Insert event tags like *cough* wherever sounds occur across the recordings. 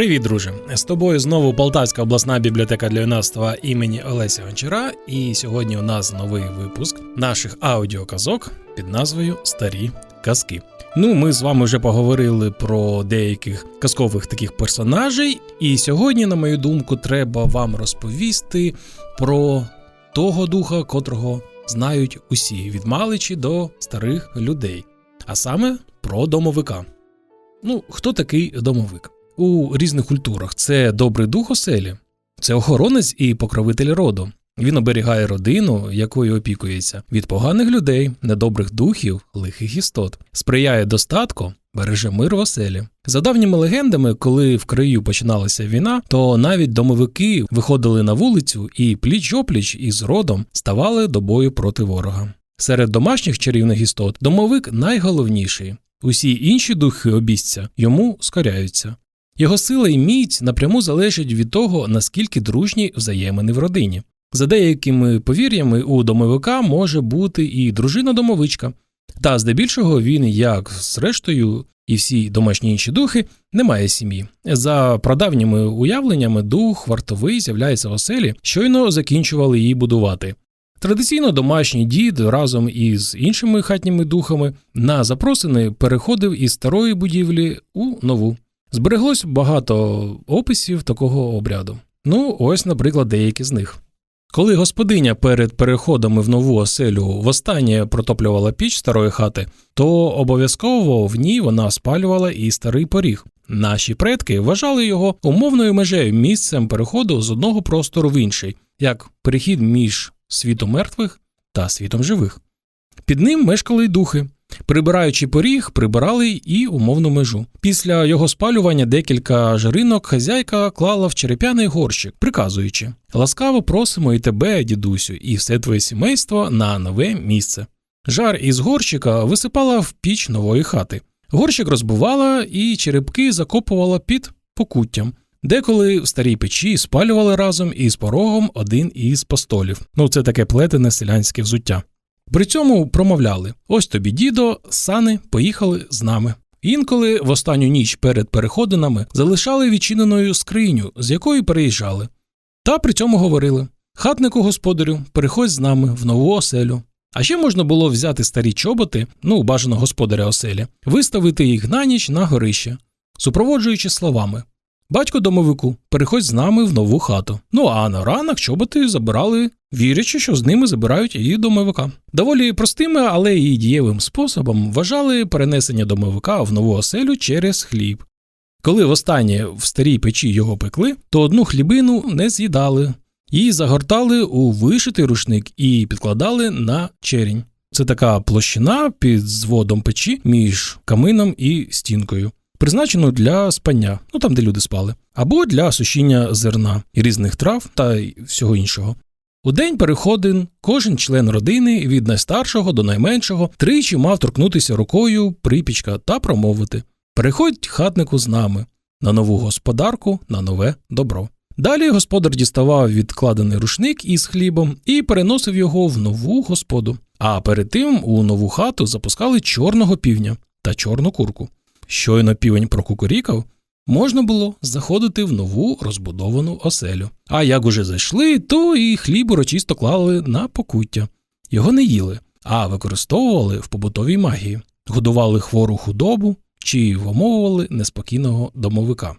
Привіт, друже! З тобою знову Полтавська обласна бібліотека для юнацтва імені Олеся Гончара. І сьогодні у нас новий випуск наших аудіоказок під назвою Старі казки. Ну, ми з вами вже поговорили про деяких казкових таких персонажей, і сьогодні, на мою думку, треба вам розповісти про того духа, котрого знають усі від маличі до старих людей, а саме про домовика. Ну, хто такий домовик? У різних культурах це добрий дух оселі, це охоронець і покровитель роду. Він оберігає родину, якою опікується, від поганих людей, недобрих духів, лихих істот, сприяє достатку, береже мир в оселі. За давніми легендами, коли в країв починалася війна, то навіть домовики виходили на вулицю і пліч опліч із родом ставали до бою проти ворога. Серед домашніх чарівних істот домовик найголовніший. Усі інші духи обіця йому скоряються. Його сила і міць напряму залежать від того, наскільки дружні взаємини в родині. За деякими повір'ями, у домовика може бути і дружина-домовичка, та здебільшого він, як зрештою, і всі домашні інші духи, не має сім'ї. За прадавніми уявленнями, дух вартовий з'являється в оселі, щойно закінчували її будувати. Традиційно домашній дід разом із іншими хатніми духами на запросини переходив із старої будівлі у нову. Збереглось багато описів такого обряду. Ну, ось, наприклад, деякі з них. Коли господиня перед переходами в нову оселю востаннє протоплювала піч старої хати, то обов'язково в ній вона спалювала і старий поріг. Наші предки вважали його умовною межею місцем переходу з одного простору в інший, як перехід між світом мертвих та світом живих. Під ним мешкали й духи. Прибираючи поріг, прибирали і умовну межу. Після його спалювання декілька жаринок хазяйка клала в череп'яний горщик, приказуючи: ласкаво просимо і тебе, дідусю, і все твоє сімейство на нове місце. Жар із горщика висипала в піч нової хати. Горщик розбивала і черепки закопувала під покуттям. Деколи в старій печі спалювали разом із порогом один із постолів. Ну, це таке плетене селянське взуття. При цьому промовляли: ось тобі, дідо, сани поїхали з нами. Інколи в останню ніч перед переходинами залишали відчиненою скриню, з якої переїжджали. Та при цьому говорили: хатнику господарю, переходь з нами в нову оселю. А ще можна було взяти старі чоботи, ну бажано господаря оселі, виставити їх на ніч на горище, супроводжуючи словами. Батько домовику, переходь з нами в нову хату. Ну а на ранок чоботи забирали, вірячи, що з ними забирають і домовика. Доволі простими, але і дієвим способом вважали перенесення домовика в нову оселю через хліб. Коли востаннє в старій печі його пекли, то одну хлібину не з'їдали, її загортали у вишитий рушник і підкладали на черінь. Це така площина під зводом печі між камином і стінкою призначену для спання, ну там, де люди спали, або для сушіння зерна різних трав та всього іншого. У день переходин кожен член родини від найстаршого до найменшого тричі мав торкнутися рукою припічка та промовити Переходь хатнику з нами на нову господарку, на нове добро. Далі господар діставав відкладений рушник із хлібом і переносив його в нову господу. А перед тим у нову хату запускали чорного півня та чорну курку. Щойно півень прокукурікав, можна було заходити в нову розбудовану оселю. А як уже зайшли, то і хліб урочисто клали на покуття. Його не їли, а використовували в побутовій магії, годували хвору худобу чи вмовували неспокійного домовика.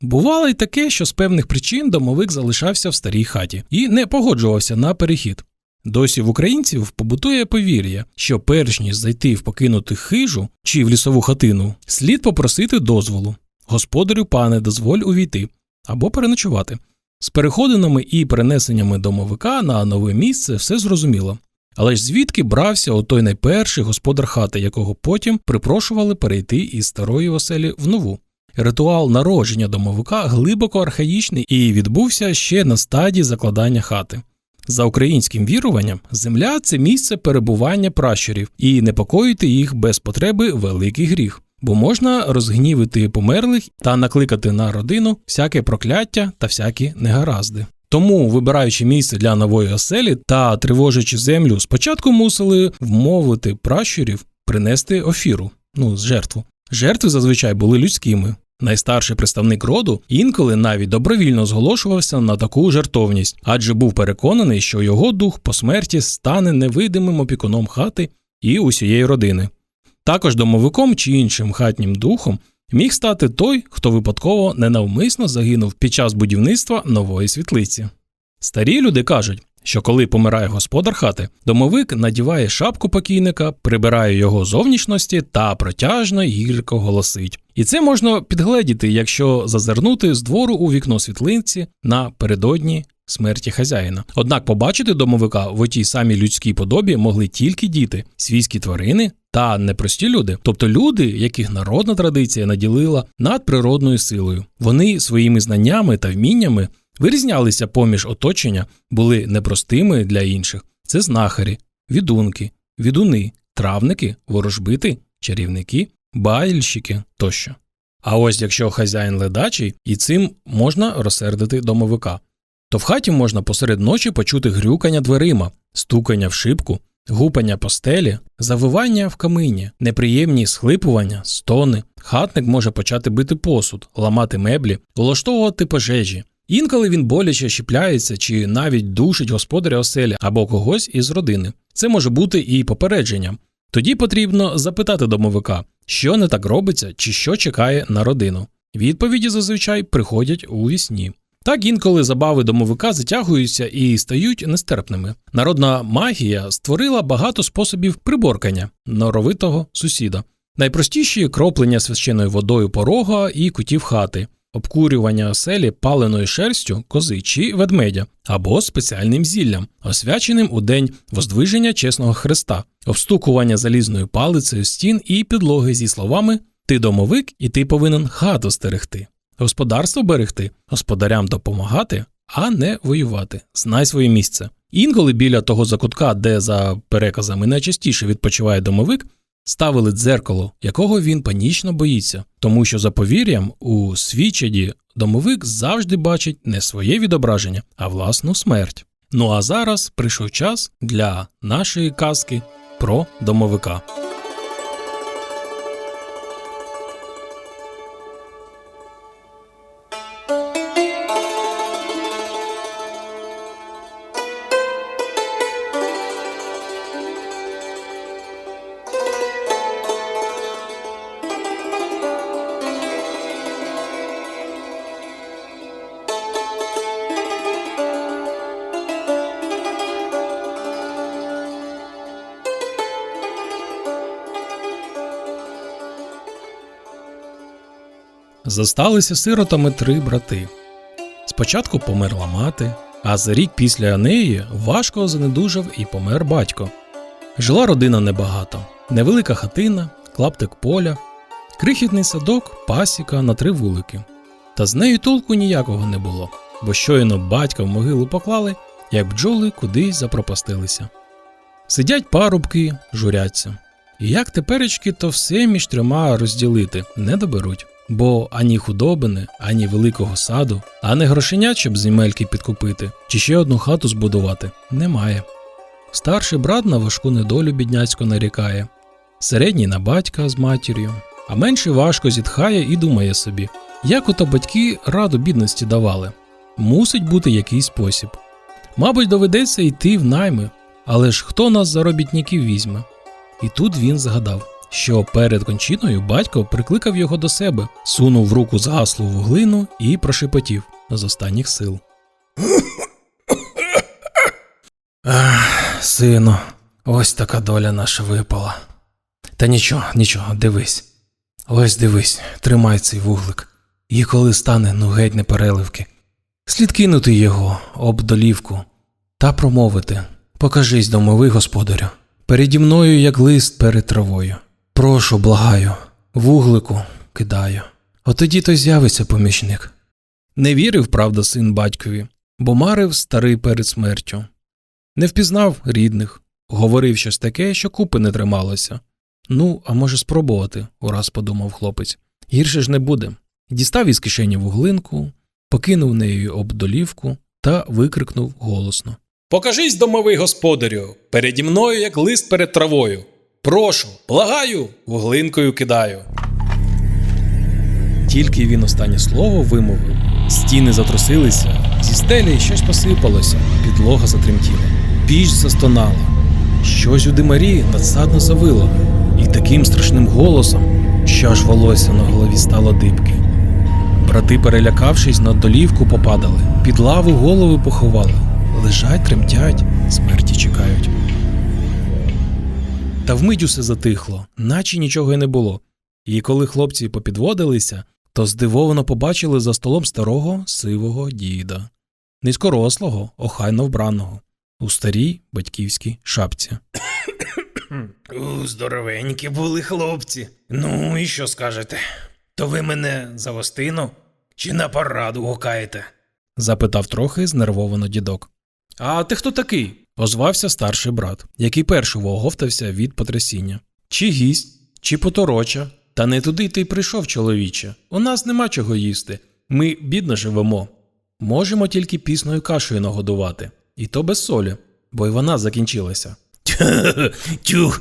Бувало й таке, що з певних причин домовик залишався в старій хаті і не погоджувався на перехід. Досі в українців побутує повір'я, що перш ніж зайти в покинуту хижу чи в лісову хатину, слід попросити дозволу. Господарю, пане, дозволь увійти або переночувати. З переходинами і перенесеннями домовика на нове місце все зрозуміло. Але ж звідки брався отой найперший господар хати, якого потім припрошували перейти із старої оселі в нову. Ритуал народження домовика глибоко архаїчний і відбувся ще на стадії закладання хати. За українським віруванням, земля це місце перебування пращурів, і непокоїти їх без потреби великий гріх, бо можна розгнівити померлих та накликати на родину всяке прокляття та всякі негаразди. Тому, вибираючи місце для нової оселі та тривожачи землю, спочатку мусили вмовити пращурів принести офіру, ну жертву. Жертви зазвичай були людськими. Найстарший представник роду інколи навіть добровільно зголошувався на таку жертовність, адже був переконаний, що його дух по смерті стане невидимим опікуном хати і усієї родини. Також домовиком чи іншим хатнім духом міг стати той, хто випадково ненавмисно загинув під час будівництва нової світлиці. Старі люди кажуть, що коли помирає господар хати, домовик надіває шапку покійника, прибирає його зовнішності та протяжно гірко голосить. І це можна підгледіти, якщо зазирнути з двору у вікно світлинці напередодні смерті хазяїна. Однак побачити домовика в отій самій людській подобі могли тільки діти, свійські тварини та непрості люди, тобто люди, яких народна традиція наділила надприродною силою. Вони своїми знаннями та вміннями вирізнялися поміж оточення, були непростими для інших. Це знахарі, відунки, відуни, травники, ворожбити, чарівники, баїльщики тощо. А ось якщо хазяїн ледачий, і цим можна розсердити домовика, то в хаті можна посеред ночі почути грюкання дверима, стукання в шибку, гупання по стелі, завивання в камині, неприємні схлипування, стони. Хатник може почати бити посуд, ламати меблі, влаштовувати пожежі. Інколи він боляче щіпляється чи навіть душить господаря оселі або когось із родини. Це може бути і попередженням. Тоді потрібно запитати домовика, що не так робиться чи що чекає на родину. Відповіді зазвичай приходять у вісні. Так інколи забави домовика затягуються і стають нестерпними. Народна магія створила багато способів приборкання норовитого сусіда. Найпростіші кроплення священною водою порога і кутів хати, обкурювання оселі паленою шерстю кози чи ведмедя або спеціальним зіллям, освяченим у день воздвиження чесного Христа, обстукування залізною палицею стін і підлоги зі словами Ти домовик, і ти повинен хату стерегти. Господарство берегти, господарям допомагати, а не воювати. Знай своє місце. Інколи біля того закутка, де за переказами найчастіше відпочиває домовик, ставили дзеркало, якого він панічно боїться, тому що за повір'ям у свічаді домовик завжди бачить не своє відображення, а власну смерть. Ну а зараз прийшов час для нашої казки про домовика. Зосталися сиротами три брати. Спочатку померла мати, а за рік після неї важко занедужав і помер батько. Жила родина небагато, невелика хатина, клаптик поля, крихітний садок, пасіка на три вулики. Та з нею толку ніякого не було, бо щойно батька в могилу поклали, як бджоли кудись запропастилися. Сидять парубки, журяться. І як теперечки, то все між трьома розділити не доберуть. Бо ані худобини, ані великого саду, ані грошенят, щоб земельки підкупити, чи ще одну хату збудувати, немає. Старший брат на важку недолю бідняцько нарікає, середній на батька з матір'ю, а менший важко зітхає і думає собі, як ото батьки раду бідності давали. Мусить бути якийсь спосіб. Мабуть, доведеться йти в найми, але ж хто нас за робітників візьме? І тут він згадав що перед кончиною батько прикликав його до себе, сунув в руку загаслу вуглину і прошепотів з останніх сил. Сину, ось така доля наша випала. Та нічого, нічого, дивись. Ось дивись, тримай цей вуглик. І коли стане ну геть не переливки. Слід кинути його об долівку та промовити Покажись, домовий господарю, переді мною, як лист перед травою. Прошу, благаю, вуглику кидаю. От тоді то з'явиться помічник. Не вірив, правда, син батькові, бо марив старий перед смертю. Не впізнав рідних, говорив щось таке, що купи не трималося. Ну, а може спробувати, ураз подумав хлопець. Гірше ж не буде. Дістав із кишені вуглинку, покинув нею об долівку та викрикнув голосно. Покажись, домовий господарю, переді мною, як лист перед травою. Прошу, благаю, вуглинкою кидаю. Тільки він останнє слово вимовив, стіни затрусилися, зі стелі щось посипалося, підлога затремтіла, піч застонала. Щось у димарі надсадно завило, і таким страшним голосом, що аж волосся на голові стало дибки. Брати, перелякавшись, на долівку попадали, під лаву голови поховали, лежать, тремтять, смерті чекають. Та вмить усе затихло, наче нічого й не було. І коли хлопці попідводилися, то здивовано побачили за столом старого сивого діда, низькорослого, охайно вбраного, у старій батьківській шапці. *coughs* Здоровенькі були хлопці. Ну і що скажете? То ви мене за гостину чи на пораду гукаєте? запитав трохи знервовано дідок. А ти хто такий? Озвався старший брат, який перший оговтався від потрясіння. Чи гість, чи потороча? Та не туди ти й прийшов, чоловіче. У нас нема чого їсти. Ми бідно живемо. Можемо тільки пісною кашею нагодувати, і то без солі, бо й вона закінчилася. *laughs* Тю,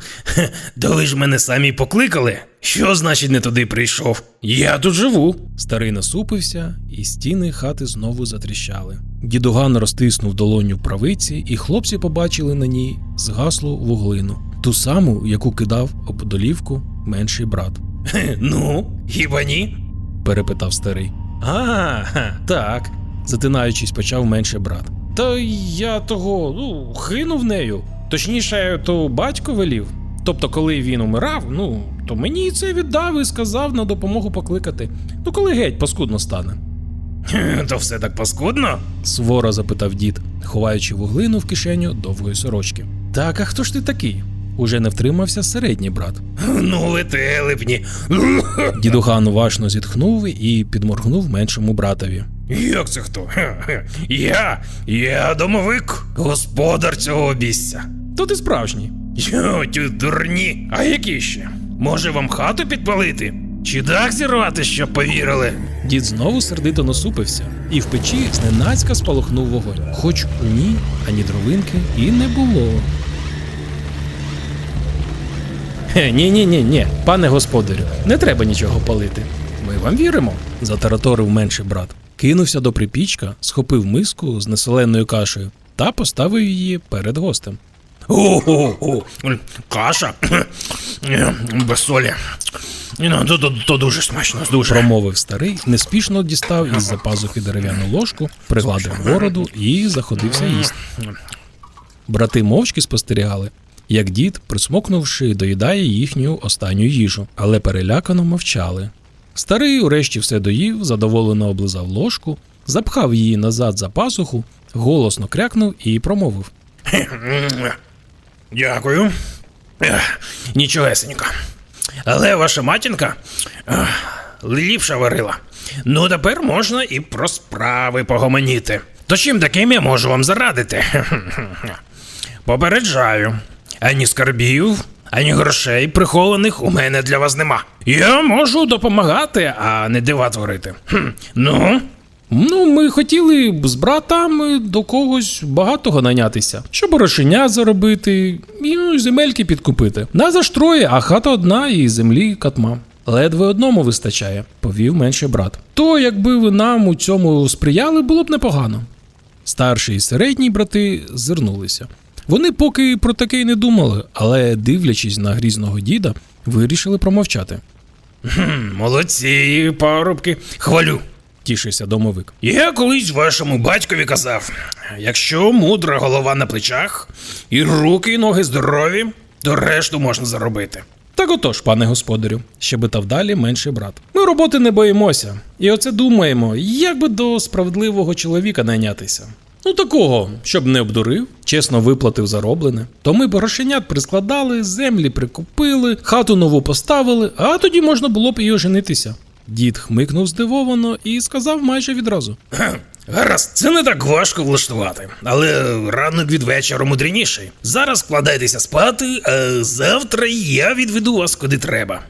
то *laughs* ви ж мене самі покликали. Що значить не туди прийшов? Я тут живу. Старий насупився, і стіни хати знову затріщали. Дідуган розтиснув долоню правиці, і хлопці побачили на ній згаслу вуглину, ту саму, яку кидав об долівку менший брат. *laughs* Ну, хіба ні? перепитав старий. А, так, затинаючись, почав менший брат. Та я того, ну, хинув нею. Точніше, то батько велів. Тобто, коли він умирав, ну, то мені це віддав і сказав на допомогу покликати. Ну, коли геть паскудно стане. То все так паскудно? суворо запитав дід, ховаючи вуглину в кишеню довгої сорочки. Так, а хто ж ти такий? Уже не втримався середній брат. Ну, ви телепні. Дідуган уважно зітхнув і підморгнув меншому братові. Як це хто? Я, я домовик, господар цього обіця. То ти справжній. Йо, тю дурні. А які ще? Може вам хату підпалити? Чи дах зірвати, щоб повірили? Дід знову сердито насупився, і в печі зненацька спалахнув вогонь, хоч у ній ані дровинки і не було. Ні, ні, ні, ні, пане господарю, не треба нічого палити. Ми вам віримо, затараторив менший брат. Кинувся до припічка, схопив миску з неселеною кашею та поставив її перед гостем. О-о-о, каша без солі. Ну, то, то, то дуже смачно, дуже. Промовив старий, неспішно дістав із за пазухи дерев'яну ложку, пригладив бороду і заходився їсти. Брати мовчки спостерігали, як дід, присмокнувши, доїдає їхню останню їжу, але перелякано мовчали. Старий урешті все доїв, задоволено облизав ложку, запхав її назад за пасуху, голосно крякнув і промовив. Дякую. Нічогесенько. Але ваша матінка ех, ліпша варила. Ну, тепер можна і про справи погомоніти. То чим таким я можу вам зарадити? *laughs* Попереджаю, ані скарбів, ані грошей прихованих у мене для вас нема. Я можу допомагати, а не дива творити. Хм, ну. Ну, ми хотіли б з братами до когось багатого нанятися, щоб грошеня заробити і ну, земельки підкупити. Нас аж троє, а хата одна і землі катма. Ледве одному вистачає, повів менший брат. То, якби ви нам у цьому сприяли, було б непогано. Старший і середній брати зирнулися. Вони поки про таке й не думали, але, дивлячись на грізного діда, вирішили промовчати. Молодці, парубки, хвалю. Тішився домовик. Я колись вашому батькові казав: якщо мудра голова на плечах і руки і ноги здорові, то решту можна заробити. Так отож, пане господарю, щебетав далі менший брат. Ми роботи не боїмося, і оце думаємо, як би до справедливого чоловіка найнятися. Ну такого, щоб не обдурив, чесно виплатив зароблене. То ми б грошенят прискладали, землі прикупили, хату нову поставили, а тоді можна було б і оженитися. Дід хмикнув здивовано і сказав майже відразу: *clears throat* Гаразд, це не так важко влаштувати, але ранок від вечора мудреніший. Зараз вкладайтеся спати, а завтра я відведу вас куди треба.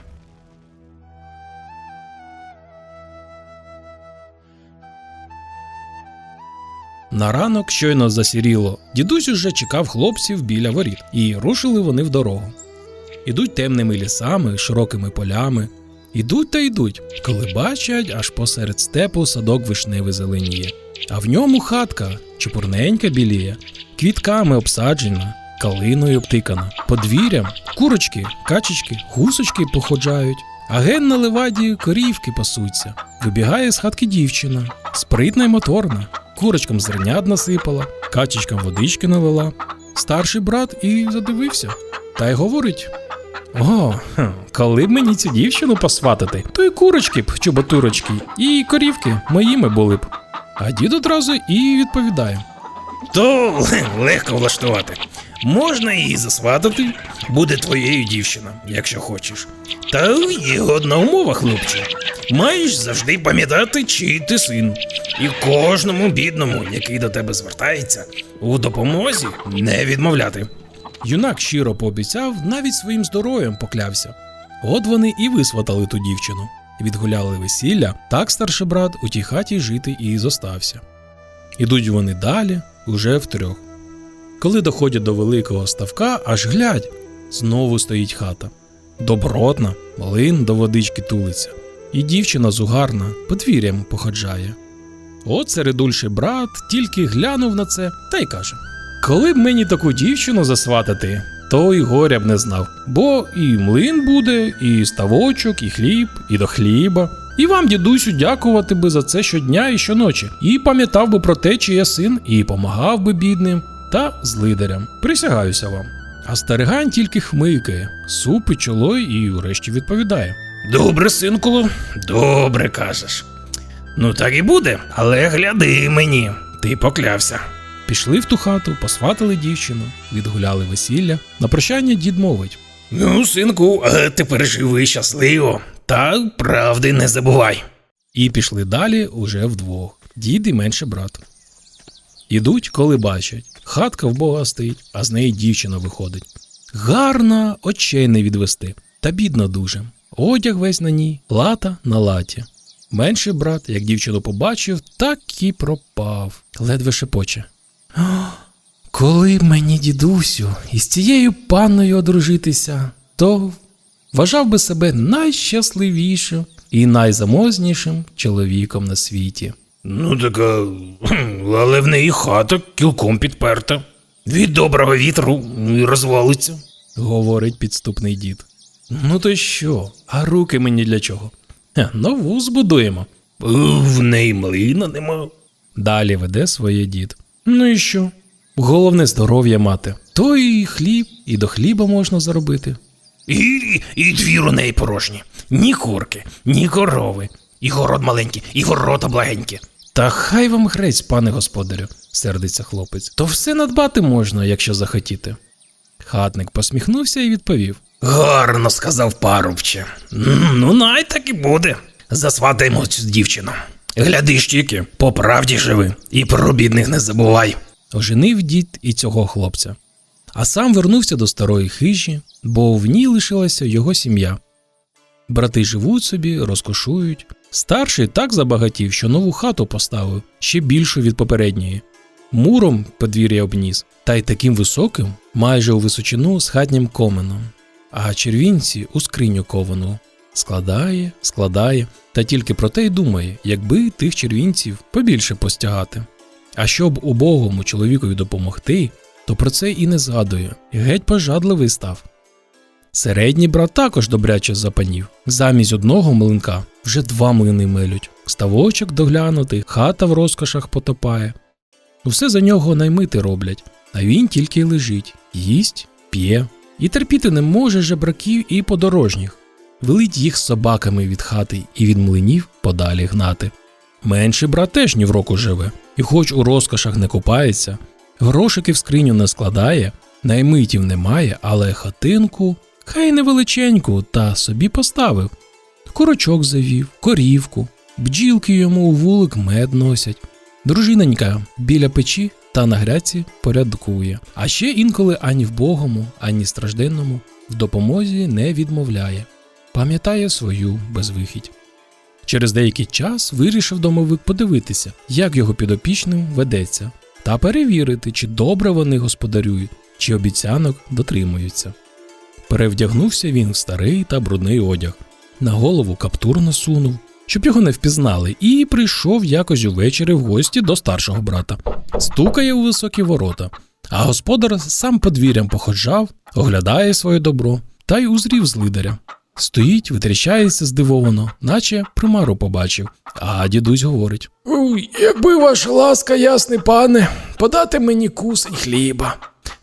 На ранок щойно засіріло. Дідусь уже чекав хлопців біля воріт, і рушили вони в дорогу. Ідуть темними лісами, широкими полями, Ідуть та йдуть, коли бачать, аж посеред степу садок вишневий зеленіє, а в ньому хатка чепурненька біліє, квітками обсаджена, калиною обтикана, подвір'ям, курочки, качечки, гусочки походжають, а ген на леваді корівки пасуться. Вибігає з хатки дівчина, спритна й моторна, курочкам зернят насипала, качечкам водички налила. Старший брат і задивився, та й говорить: О, коли б мені цю дівчину посватати, то і курочки б, чоботурочки, і корівки моїми були б. А дід одразу і відповідає: То легко влаштувати. Можна її засватати, буде твоєю дівчина, якщо хочеш. Та є одна умова, хлопче. Маєш завжди пам'ятати, чий ти син. І кожному бідному, який до тебе звертається, у допомозі не відмовляти. Юнак щиро пообіцяв, навіть своїм здоров'ям поклявся. От вони і висватали ту дівчину. Відгуляли весілля, так старший брат у тій хаті жити і зостався. Ідуть вони далі, уже втрьох. Коли доходять до великого ставка, аж глядь, знову стоїть хата. Добротна, малин до водички тулиться, і дівчина зугарна подвір'ям походжає. От середульший брат тільки глянув на це та й каже: Коли б мені таку дівчину засватати, то й горя б не знав. Бо і млин буде, і ставочок, і хліб, і до хліба. І вам, дідусю, дякувати би за це щодня і щоночі, і пам'ятав би про те, чи я син, і помагав би бідним та злидарям. Присягаюся вам. А старигань тільки хмикає, супить чоло і врешті відповідає. Добре, синку, добре кажеш. Ну так і буде, але гляди мені, ти поклявся. Пішли в ту хату, посватали дівчину, відгуляли весілля. На прощання дід мовить. Ну, синку, тепер живи щасливо. Та правди не забувай. І пішли далі уже вдвох. Дід і менший брат. Ідуть, коли бачать. Хатка в Бога стоїть, а з неї дівчина виходить. Гарна, очей не відвести, та бідна дуже. Одяг весь на ній, лата на латі. Менший брат, як дівчину побачив, так і пропав, ледве шепоче. «О, Коли б мені, дідусю, із цією панною одружитися, то вважав би себе найщасливішим і найзаможнішим чоловіком на світі. Ну так, але в неї хата кілком підперта. Від доброго вітру і розвалиться. говорить підступний дід. Ну то що, а руки мені для чого? Хе, нову збудуємо. Е, В неї млина нема. Далі веде своє дід. Ну і що? Головне здоров'я мати. То і хліб, і до хліба можна заробити. І, і двір у неї порожні. Ні курки, ні корови. І город маленький, і ворота благенькі. Та хай вам грець, пане господарю, сердиться хлопець. То все надбати можна, якщо захотіти. Хатник посміхнувся і відповів: Гарно сказав парубче. Ну, най так і буде. Засватаємо цю дівчину. Гляди ж тільки, по правді живи, і про бідних не забувай. Оженив дід і цього хлопця. А сам вернувся до старої хижі, бо в ній лишилася його сім'я. Брати живуть собі, розкошують. Старший так забагатів, що нову хату поставив, ще більшу від попередньої. Муром подвір'я обніс, та й таким високим, майже у височину з хатнім коменом, а червінці у скриню ковану. Складає, складає, та тільки про те й думає, якби тих червінців побільше постягати. А щоб убогому чоловікові допомогти, то про це і не згадує, геть пожадливий став. Середній брат також добряче запанів. Замість одного млинка вже два млини милють, ставочок доглянутий, хата в розкошах потопає. Усе за нього наймити роблять, а він тільки й лежить, їсть, п'є, і терпіти не може жебраків і подорожніх. Велить їх собаками від хати і від млинів подалі гнати. Менший брат теж ні в року живе, і хоч у розкошах не купається, грошики в скриню не складає, наймитів немає, але хатинку, хай невеличеньку, та собі поставив. Курочок завів, корівку, бджілки йому у вулик мед носять. Дружинонька біля печі та на гряці порядкує. А ще інколи ані вбогому, ані стражденному в допомозі не відмовляє, пам'ятає свою безвихідь. Через деякий час вирішив домовик подивитися, як його підопічним ведеться, та перевірити, чи добре вони господарюють, чи обіцянок дотримуються. Перевдягнувся він в старий та брудний одяг, на голову каптур насунув, щоб його не впізнали, і прийшов якось увечері в гості до старшого брата. Стукає у високі ворота. А господар сам подвір'ям походжав, оглядає своє добро та й узрів злидаря. Стоїть, витріщається здивовано, наче примару побачив. А дідусь говорить: якби ваша ласка, ясний пане, подати мені кусень хліба,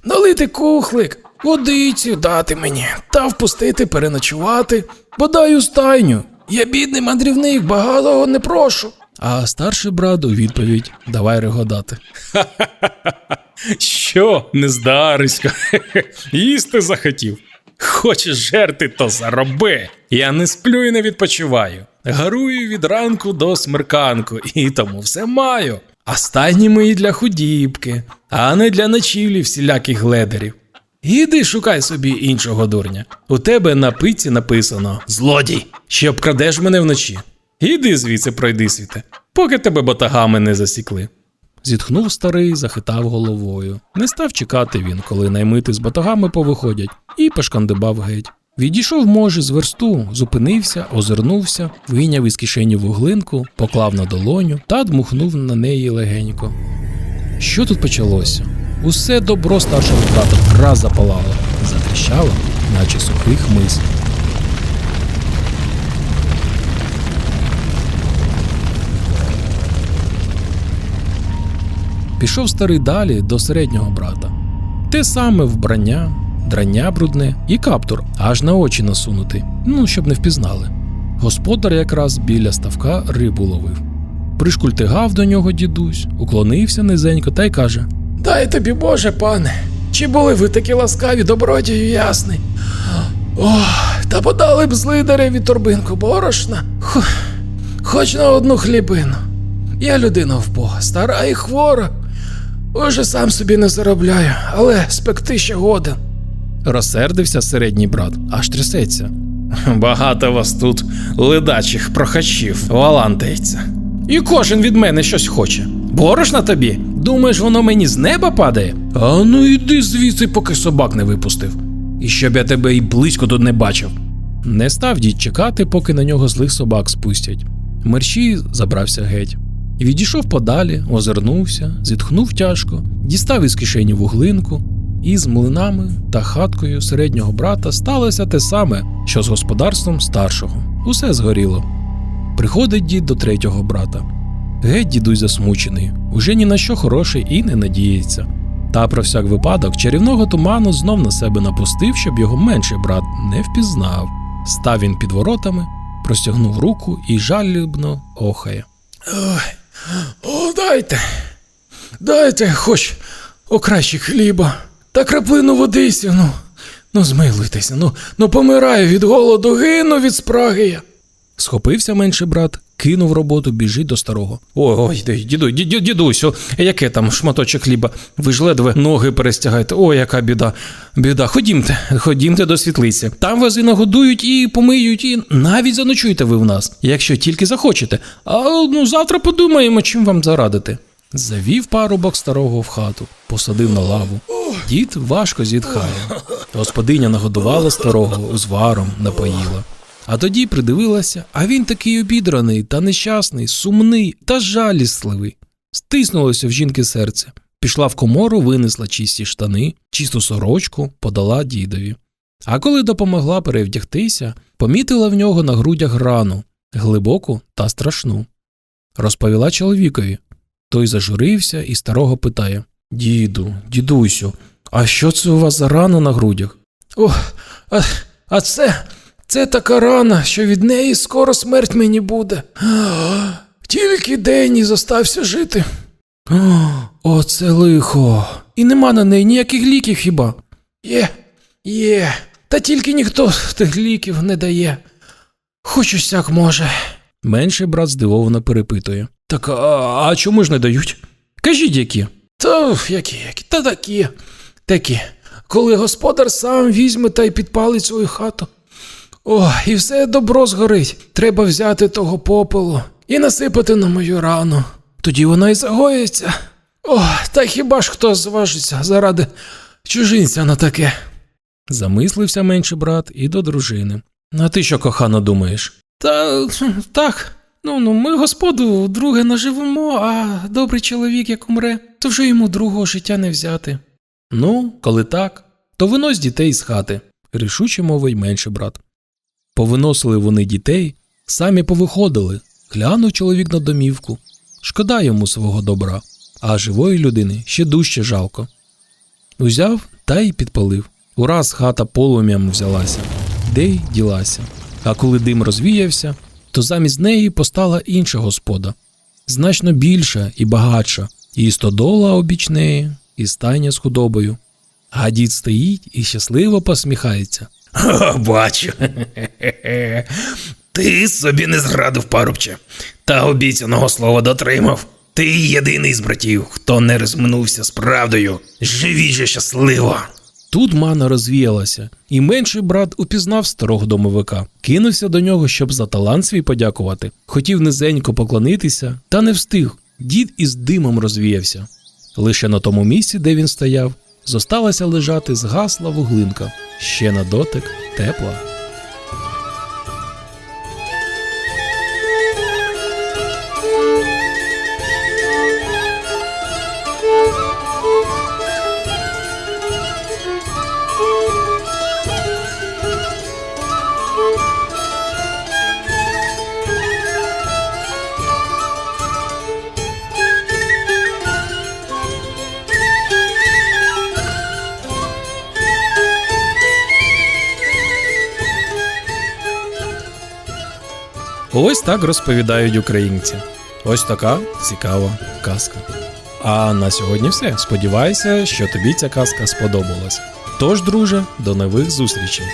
налити кухлик, водицю дати мені та впустити переночувати, бодай у стайню. Я бідний мандрівник, багатого не прошу. А старший брат у відповідь давай регодати. *laughs* Що, нездарисько? *laughs* Їсти захотів. Хочеш жерти, то зароби. Я не сплю і не відпочиваю. Гарую від ранку до смерканку, і тому все маю. А мої для худібки, а не для ночівлі всіляких гледерів. Іди шукай собі іншого дурня. У тебе на пиці написано Злодій, що обкрадеш мене вночі. Іди звідси пройди світе, поки тебе батагами не засікли. Зітхнув старий, захитав головою. Не став чекати він, коли наймити з батогами повиходять, і пошкандибав геть. Відійшов, може, з версту, зупинився, озирнувся, вийняв із кишені вуглинку, поклав на долоню та дмухнув на неї легенько. Що тут почалося? Усе добро старшого брата враз запалало, затріщало, наче сухий хмиз. Пішов старий далі до середнього брата. Те саме вбрання, драння брудне і каптур, аж на очі насунути, ну, щоб не впізнали. Господар якраз біля ставка рибу ловив. Пришкультигав до нього дідусь, уклонився низенько та й каже: Дай тобі Боже, пане, чи були ви такі ласкаві, добродію ясний? Ох, та подали б злидареві торбинку борошна, хоч на одну хлібину. Я людина вбога, стара і хвора. Уже сам собі не заробляю, але спекти ще годен. розсердився середній брат, аж трясеться. Багато вас тут ледачих прохачів валантається. І кожен від мене щось хоче. Борошна тобі? Думаєш, воно мені з неба падає? А ну йди звідси, поки собак не випустив. І щоб я тебе і близько тут не бачив. Не став дід чекати, поки на нього злих собак спустять. Мерщій забрався геть. Відійшов подалі, озирнувся, зітхнув тяжко, дістав із кишені вуглинку, і з млинами та хаткою середнього брата сталося те саме, що з господарством старшого. Усе згоріло. Приходить дід до третього брата. Геть дідусь засмучений, уже ні на що хороший і не надіється. Та про всяк випадок чарівного туману знов на себе напустив, щоб його менший брат не впізнав. Став він під воротами, простягнув руку і жалібно охає. О, дайте. Дайте хоч окращі хліба та краплину водисю, ну. Ну, змилуйтеся, ну, ну помираю від голоду, гину від спраги я. Схопився менший брат, кинув роботу, біжить до старого. Ой, ой, діду, ді- дідусю, яке там шматочок хліба? Ви ж ледве ноги перестягаєте. Ой, яка біда. Біда. Ходімте, ходімте до світлиці. Там вас і нагодують, і помиють, і навіть заночуєте ви в нас, якщо тільки захочете. А ну завтра подумаємо, чим вам зарадити. Завів парубок старого в хату, посадив на лаву. Дід важко зітхає. Господиня нагодувала старого, узваром напоїла. А тоді придивилася, а він такий обідраний та нещасний, сумний та жалісливий. Стиснулося в жінки серце. Пішла в комору, винесла чисті штани, чисту сорочку, подала дідові. А коли допомогла перевдягтися, помітила в нього на грудях рану, глибоку та страшну. Розповіла чоловікові. Той зажурився і старого питає: Діду, дідусю, а що це у вас за рана на грудях? О, а, а це, це така рана, що від неї скоро смерть мені буде. Тільки день і зостався жити. О, оце лихо. І нема на неї ніяких ліків хіба? Є, є. Та тільки ніхто тих ліків не дає. Хоч усяк може. Менший брат здивовано перепитує. Так а, а чому ж не дають? Кажіть які. Та які, які, та такі, такі. Коли господар сам візьме та й підпалить свою хату. О, і все добро згорить. Треба взяти того попелу і насипати на мою рану. Тоді вона й загоїться. О, та хіба ж хто зважиться заради чужинця на таке? Замислився менший брат і до дружини. А ти що, кохано, думаєш? Та так. Ну, ну, ми господу друге наживемо, а добрий чоловік, як умре, то вже йому другого життя не взяти. Ну, коли так, то винось дітей з хати, рішуче мовить менший брат. Повиносили вони дітей, самі повиходили, глянув чоловік на домівку. Шкода йому свого добра, а живої людини ще дужче жалко. Узяв та й підпалив. Ураз хата полум'ям взялася, де й ділася. А коли дим розвіявся, то замість неї постала інша господа, значно більша і багатша, і стодола обіч неї, і стайня з худобою. А дід стоїть і щасливо посміхається. О, *laughs* бачу. Ти собі не зрадив, парубче, та обіцяного слова дотримав. Ти єдиний з братів, хто не розминувся з правдою. Живі же щасливо. Тут мана розвіялася, і менший брат упізнав старого домовика, кинувся до нього, щоб за талант свій подякувати. Хотів низенько поклонитися, та не встиг. Дід із димом розвіявся. Лише на тому місці, де він стояв, зосталася лежати згасла вуглинка, ще на дотик тепла. Ось так розповідають українці. Ось така цікава казка. А на сьогодні все. Сподіваюся, що тобі ця казка сподобалась. Тож, друже, до нових зустрічей.